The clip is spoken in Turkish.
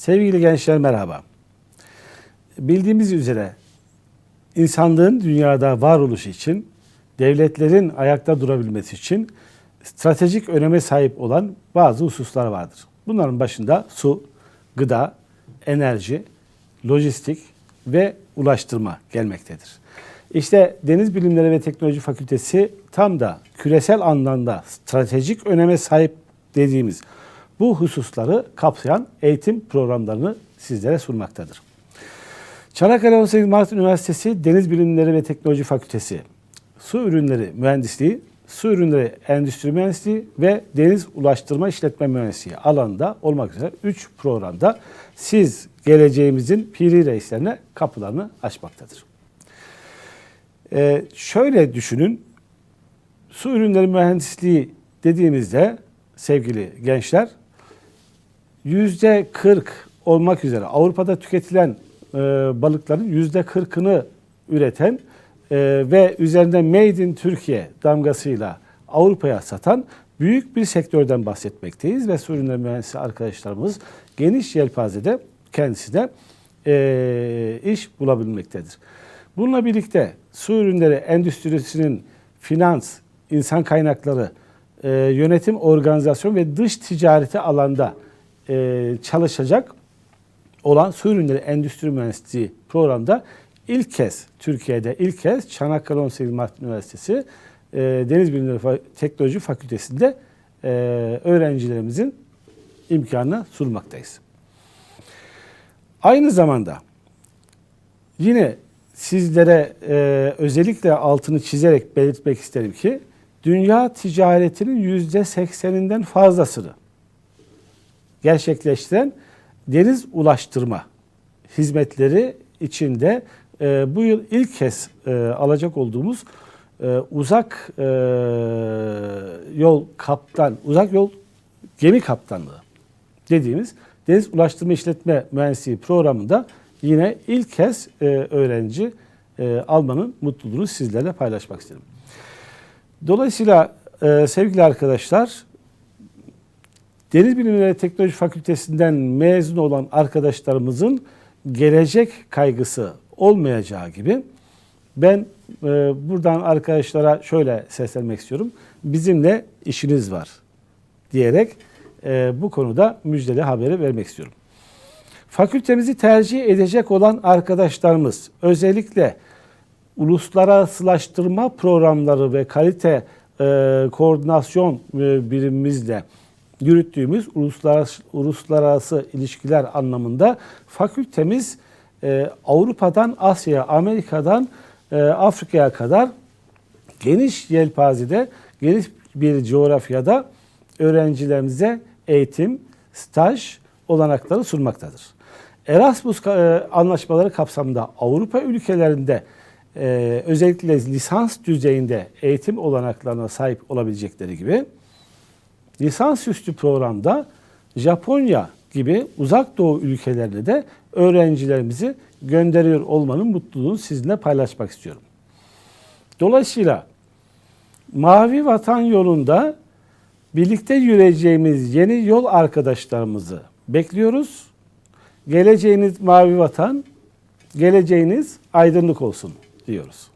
Sevgili gençler merhaba. Bildiğimiz üzere insanlığın dünyada varoluşu için, devletlerin ayakta durabilmesi için stratejik öneme sahip olan bazı hususlar vardır. Bunların başında su, gıda, enerji, lojistik ve ulaştırma gelmektedir. İşte Deniz Bilimleri ve Teknoloji Fakültesi tam da küresel anlamda stratejik öneme sahip dediğimiz bu hususları kapsayan eğitim programlarını sizlere sunmaktadır. Çanakkale 18 Mart Üniversitesi Deniz Bilimleri ve Teknoloji Fakültesi Su Ürünleri Mühendisliği, Su Ürünleri Endüstri Mühendisliği ve Deniz Ulaştırma İşletme Mühendisliği alanında olmak üzere 3 programda siz geleceğimizin piri reislerine kapılarını açmaktadır. Ee, şöyle düşünün, su ürünleri mühendisliği dediğimizde sevgili gençler yüzde 40 olmak üzere Avrupa'da tüketilen e, balıkların yüzde 40'ını üreten e, ve üzerinde Made in Türkiye damgasıyla Avrupa'ya satan büyük bir sektörden bahsetmekteyiz ve su ürünleri mühendisi arkadaşlarımız geniş yelpazede kendisi de e, iş bulabilmektedir. Bununla birlikte su ürünleri endüstrisinin finans, insan kaynakları, e, yönetim, organizasyon ve dış ticareti alanda e, çalışacak olan su ürünleri endüstri mühendisliği programda ilk kez Türkiye'de ilk kez Çanakkale 18 Mart Üniversitesi e, Deniz Bilimleri Teknoloji Fakültesi'nde e, öğrencilerimizin imkanını sunmaktayız. Aynı zamanda yine sizlere e, özellikle altını çizerek belirtmek isterim ki dünya ticaretinin yüzde sekseninden fazlasını gerçekleştiren deniz ulaştırma hizmetleri içinde e, bu yıl ilk kez e, alacak olduğumuz e, uzak e, yol kaptan, uzak yol gemi kaptanlığı dediğimiz deniz ulaştırma işletme mühendisliği programında yine ilk kez e, öğrenci e, almanın mutluluğunu sizlerle paylaşmak istedim. Dolayısıyla e, sevgili arkadaşlar Deniz Bilimleri Teknoloji Fakültesinden mezun olan arkadaşlarımızın gelecek kaygısı olmayacağı gibi ben e, buradan arkadaşlara şöyle seslenmek istiyorum. Bizimle işiniz var diyerek e, bu konuda müjdeli haberi vermek istiyorum. Fakültemizi tercih edecek olan arkadaşlarımız özellikle uluslararasılaştırma programları ve kalite e, koordinasyon e, birimimizle yürüttüğümüz uluslararası, uluslararası ilişkiler anlamında fakültemiz e, Avrupa'dan Asya'ya, Amerika'dan e, Afrika'ya kadar geniş yelpazede, geniş bir coğrafyada öğrencilerimize eğitim, staj olanakları sunmaktadır. Erasmus e, anlaşmaları kapsamında Avrupa ülkelerinde e, özellikle lisans düzeyinde eğitim olanaklarına sahip olabilecekleri gibi lisansüstü programda Japonya gibi uzak doğu ülkelerine de öğrencilerimizi gönderiyor olmanın mutluluğunu sizinle paylaşmak istiyorum. Dolayısıyla Mavi Vatan yolunda birlikte yürüyeceğimiz yeni yol arkadaşlarımızı bekliyoruz. Geleceğiniz Mavi Vatan, geleceğiniz aydınlık olsun diyoruz.